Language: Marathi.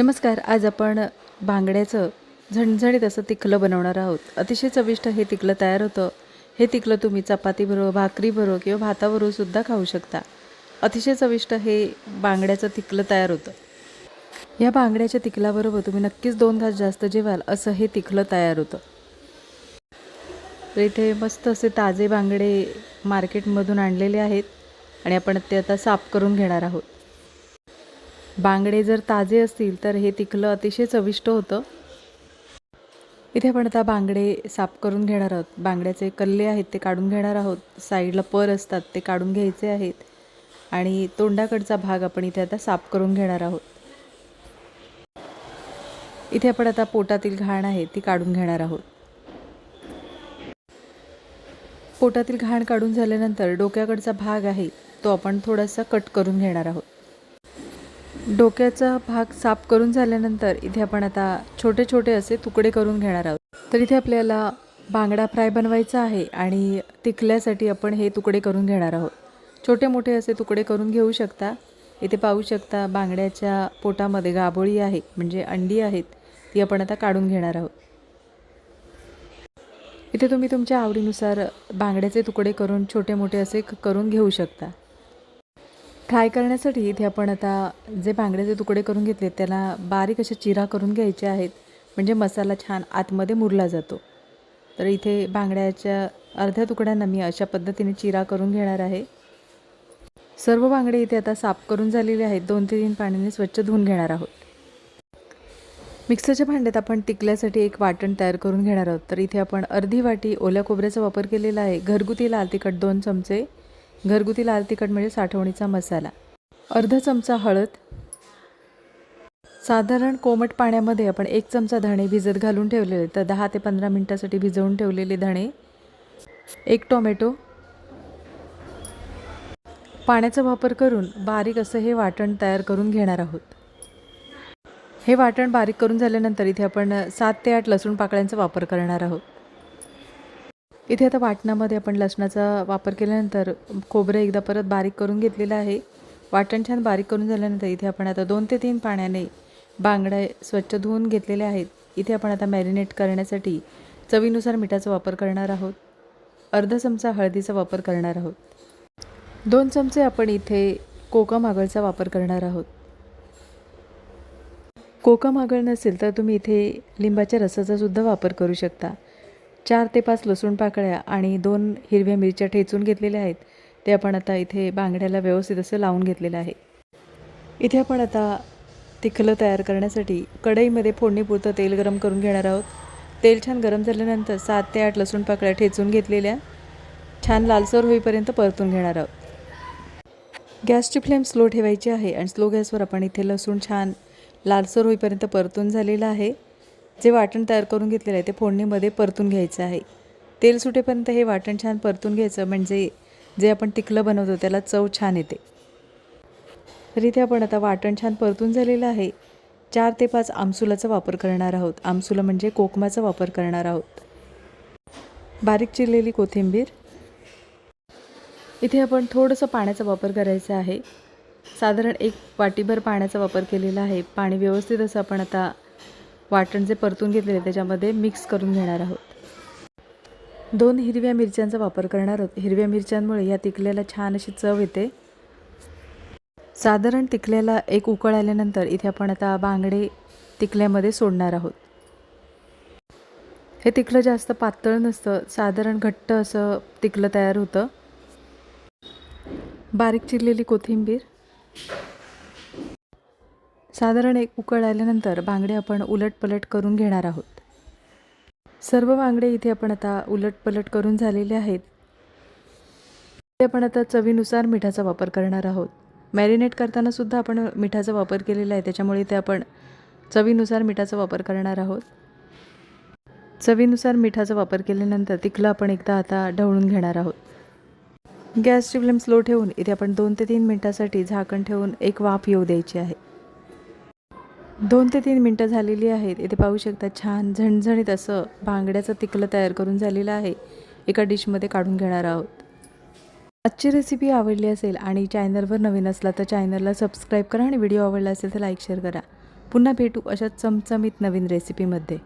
नमस्कार आज आपण बांगड्याचं झणझणीत असं तिखलं बनवणार आहोत. अतिशय चविष्ट हे तिखलं तयार होतं. हे तिखलं तुम्ही चपातीबरोबर भाकरीबरोबर किंवा भाताबरोबर सुद्धा खाऊ शकता. अतिशय चविष्ट हे बांगड्याचं तिखलं तयार होतं. या बांगड्याच्या तिखलाबरोबर तुम्ही नक्कीच दोन घास जास्त जेवाल असं हे तिखलं तयार होतं. तर इथे मस्त असे ताजे बांगडे मार्केटमधून आणलेले आहेत आणि आपण ते आता साफ करून घेणार आहोत. बांगडे जर ताजे असतील तर हे तिखलं अतिशय चविष्ट होतं. इथे आपण आता बांगडे साफ करून घेणार आहोत. बांगड्याचे कल्ले आहेत ते काढून घेणार आहोत. साईडला पर असतात ते काढून घ्यायचे आहेत. आणि तोंडाकडचा भाग आपण इथे आता साफ करून घेणार आहोत. इथे आपण आता पोटातील घाण आहे ती काढून घेणार आहोत. पोटातील घाण काढून झाल्यानंतर डोक्याकडचा भाग आहे तो आपण थोडासा कट करून घेणार आहोत. डोक्याचा भाग साफ करून झाल्यानंतर इथे आपण आता छोटे छोटे असे तुकडे करून घेणार आहोत. तर इथे आपल्याला बांगडा फ्राय बनवायचा आहे आणि तिखल्यासाठी आपण हे तुकडे करून घेणार आहोत. छोटे मोठे असे तुकडे करून घेऊ शकता. इथे पाहू शकता बांगड्याच्या पोटामध्ये गाबोळी आहे म्हणजे अंडी आहेत ती आपण आता काढून घेणार आहोत. इथे तुम्ही तुमच्या आवडीनुसार बांगड्याचे तुकडे करून छोटे मोठे असे करून घेऊ शकता. फ्राय करण्यासाठी इथे आपण आता जे बांगड्याचे तुकडे करून घेतले त्याला बारीक असे चिरा करून घ्यायचे आहेत. म्हणजे मसाला छान आतमध्ये मुरला जातो. तर इथे बांगड्याच्या अर्ध्या तुकड्यांना मी अशा पद्धतीने चिरा करून घेणार आहे. सर्व बांगडे इथे आता साफ करून झालेले आहेत. दोन ते तीन पाण्याने स्वच्छ धुवून घेणार आहोत. मिक्सरच्या भांड्यात आपण टिकल्यासाठी एक वाटण तयार करून घेणार आहोत. तर इथे आपण अर्धी वाटी ओल्या खोबऱ्याचा वापर केलेला आहे. घरगुती लाल तिखट दोन चमचे. घरगुती लाल तिखट म्हणजे साठवणीचा मसाला. अर्धा चमचा हळद. साधारण कोमट पाण्यामध्ये आपण एक चमचा धणे भिजत घालून ठेवलेले तर दहा ते पंधरा मिनटासाठी भिजवून ठेवलेले धणे. एक टोमॅटो. पाण्याचा वापर करून बारीक असं हे वाटण तयार करून घेणार आहोत. हे वाटण बारीक करून झाल्यानंतर इथे आपण सात ते आठ लसूण पाकळ्यांचा वापर करणार आहोत. इथे आता वाटणामध्ये आपण लसणाचा वापर केल्यानंतर खोबरं एकदा परत बारीक करून घेतलेलं आहे. वाटण छान बारीक करून झाल्यानंतर इथे आपण आता दोन ते तीन पाण्याने बांगड्या स्वच्छ धुवून घेतलेले आहेत. इथे आपण आता मॅरिनेट करण्यासाठी चवीनुसार मिठाचा वापर करणार आहोत. अर्धा चमचा हळदीचा वापर करणार आहोत. दोन चमचे आपण इथे कोकम आगळचा वापर करणार आहोत. कोकम आगळ नसेल तर तुम्ही इथे लिंबाच्या रसाचासुद्धा वापर करू शकता. चार ते पाच लसूण पाकळ्या आणि दोन हिरव्या मिरच्या ठेचून घेतलेल्या आहेत. ते आपण आता इथे बांगड्याला व्यवस्थित असं लावून घेतलेलं आहे. इथे आपण आता तिखलं तयार करण्यासाठी कढईमध्ये फोडणीपुरतं तेल गरम करून घेणार आहोत. तेल छान गरम झाल्यानंतर सात ते आठ लसूण पाकळ्या ठेचून घेतलेल्या छान लालसर होईपर्यंत परतून घेणार आहोत. गॅसची फ्लेम स्लो ठेवायची आहे आणि स्लो गॅसवर आपण इथे लसूण छान लालसर होईपर्यंत परतून झालेलं आहे. जे वाटण तयार करून घेतलेलं आहे ते फोडणीमध्ये परतून घ्यायचं आहे. तेल सुटेपर्यंत हे वाटण छान परतून घ्यायचं म्हणजे जे आपण टिकलं बनवतो त्याला चव छान येते. तर इथे आपण आता वाटण छान परतून झालेलं आहे. चार ते पाच आमसुलाचा वापर करणार आहोत. आमसुला म्हणजे कोकमाचा वापर करणार आहोत. बारीक चिरलेली कोथिंबीर. इथे आपण थोडंसं पाण्याचा वापर करायचा आहे. साधारण एक वाटीभर पाण्याचा वापर केलेला आहे. पाणी व्यवस्थित असं आपण आता वाटण जे परतून घेतलेले त्याच्यामध्ये मिक्स करून घेणार आहोत. दोन हिरव्या मिरच्यांचा वापर करणार आहोत. हिरव्या मिरच्यांमुळे या तिकल्याला छान अशी चव येते. साधारण तिकल्याला एक उकळ आल्यानंतर इथे आपण आता बांगडे तिकल्यामध्ये सोडणार आहोत. हे तिकलं जास्त पातळ नसतं. साधारण घट्ट असं तिकलं तयार होतं. बारीक चिरलेली कोथिंबीर. साधारण एक उकळ आल्यानंतर बांगडे आपण उलटपलट करून घेणार आहोत. सर्व बांगडे इथे आपण आता उलटपलट करून झालेले आहेत. ते आपण आता चवीनुसार मिठाचा वापर करणार आहोत. मॅरिनेट करताना सुद्धा आपण मिठाचा वापर केलेला आहे त्याच्यामुळे ते आपण चवीनुसार मिठाचा वापर करणार आहोत. चवीनुसार मिठाचा वापर केल्यानंतर तिखलं आपण एकदा आता ढवळून घेणार आहोत. गॅसची फ्लेम स्लो ठेवून इथे आपण दोन ते तीन मिनटासाठी झाकण ठेवून एक वाफ येऊ द्यायची आहे. दोन ते तीन मिनटं झालेली आहेत. इथे पाहू शकता छान झणझणीत असं बांगड्याचं तिकलं तयार करून झालेलं आहे. एका डिशमध्ये काढून घेणार आहोत. आजची रेसिपी आवडली असेल आणि चॅनलवर नवीन असला तर चॅनलला सबस्क्राईब करा आणि व्हिडिओ आवडला असेल तर लाईक शेअर करा. पुन्हा भेटू अशा चमचमीत नवीन रेसिपीमध्ये